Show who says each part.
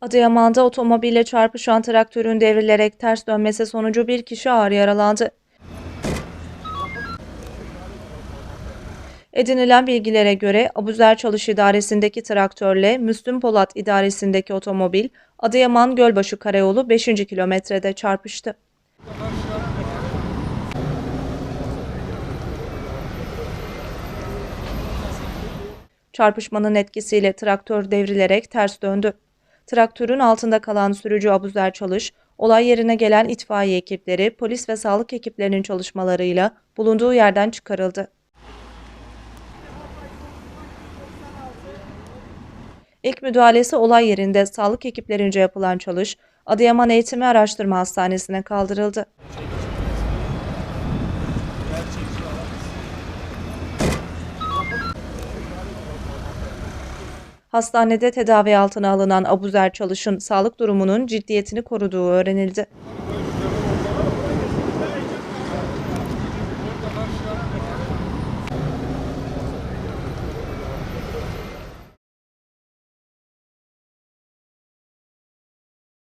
Speaker 1: Adıyaman'da otomobille çarpışan traktörün devrilerek ters dönmesi sonucu bir kişi ağır yaralandı. Edinilen bilgilere göre Abuzer Çalış İdaresi'ndeki traktörle Müslüm Polat İdaresi'ndeki otomobil Adıyaman Gölbaşı Karayolu 5. kilometrede çarpıştı. Çarpışmanın etkisiyle traktör devrilerek ters döndü. Traktörün altında kalan sürücü Abuzer Çalış, olay yerine gelen itfaiye ekipleri, polis ve sağlık ekiplerinin çalışmalarıyla bulunduğu yerden çıkarıldı. İlk müdahalesi olay yerinde sağlık ekiplerince yapılan Çalış, Adıyaman Eğitimi Araştırma Hastanesi'ne kaldırıldı. Hastanede tedavi altına alınan Abuzer Çalış'ın sağlık durumunun ciddiyetini koruduğu öğrenildi.